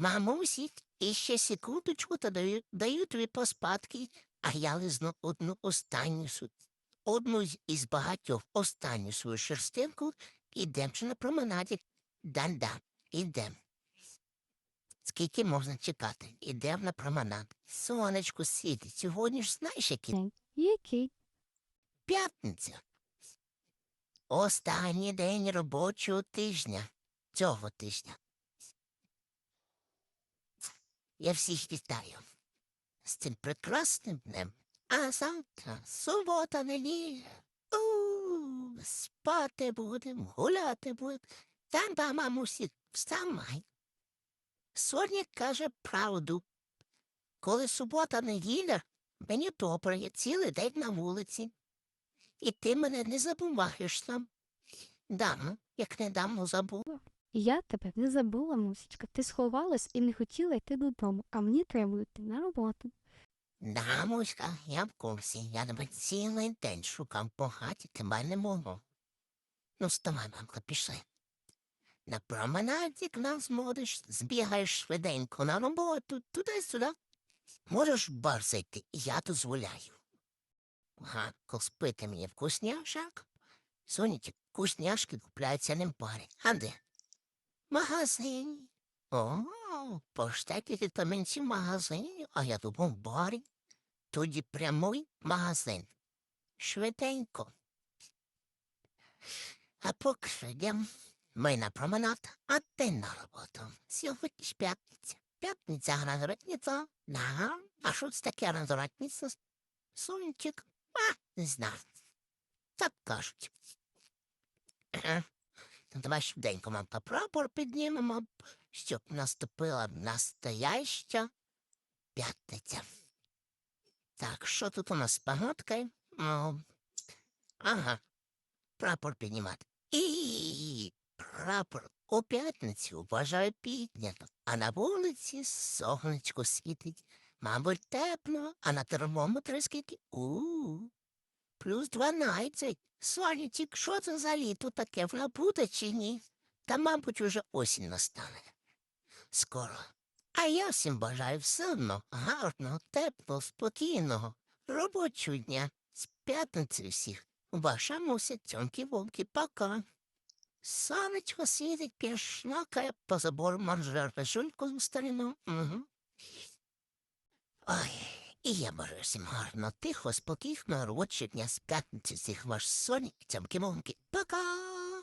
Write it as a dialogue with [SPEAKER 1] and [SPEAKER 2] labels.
[SPEAKER 1] Мамусі, іще секундочку та даю, даю тобі поспадки, а я лизну одну останню одну із багатьох останню свою шерстинку, ідем на променаді. Да-да, ідем. Скільки можна чекати? Ідем на променад. Сонечко світить. Сьогодні ж знаєш, який.
[SPEAKER 2] Який?
[SPEAKER 1] п'ятниця. Останній день робочого тижня. Цього тижня. Я всіх вітаю з цим прекрасним днем. А завтра субота. У, спати будемо, гуляти будемо. Там ба, мамусі, вставай. Соня каже правду. Коли субота неділя, мені добре, я цілий день на вулиці. І ти мене не забуваєш там. Дам, як недавно забув.
[SPEAKER 2] Я тебе не забула, мусічка. Ти сховалась і не хотіла йти додому, а мені треба йти на роботу.
[SPEAKER 1] Да, Муська, я в курсі. Я тебе цілий день шукав по хаті, тебе не можу. Ну, вставай, мамка, пішли. На променаді к нас зможеш, збігаєш швиденько на роботу, туди-сюди. Можеш бар зайти, я дозволяю. Ганко, спити мені вкусняшок. Соніті, вкусняшки купляються не в барі. А де? Магазині. О, поштеті вітамінці в магазині, а я думав барі. Тоді прямуй в магазин. Швиденько. А поки що ми на променад, а ти на роботу. Сьогодні ж п'ятниця. П'ятниця гранзоратниця. Да. А що це таке гранзоратниця? Сончик. А, не знаю. Так кажуть. Давай швиденько, мамка, прапор піднімемо, щоб наступила настояща п'ятниця. Так, що тут у нас з погодкою? Ага, прапор піднімати. І прапор у п'ятницю вважаю піднято, а на вулиці сонечко світить. Мабуть, тепло, а на термометрі скільки? У, плюс дванадцять. Сонечик, що це за літо таке? Воно буде чи ні? Та, мабуть, уже осінь настане. Скоро. А я всім бажаю все одно гарного, теплого, спокійного, робочого дня. З п'ятниці всіх. Ваша муся, цьомки вовки, пока. Сонечко світить, пішнакає по забору манжерка жульку в старину. Угу. Ой, і я всім гарно, тихо, спокійно, робочого дня скатниці всіх ваш соні, цьомки вовки. Пока.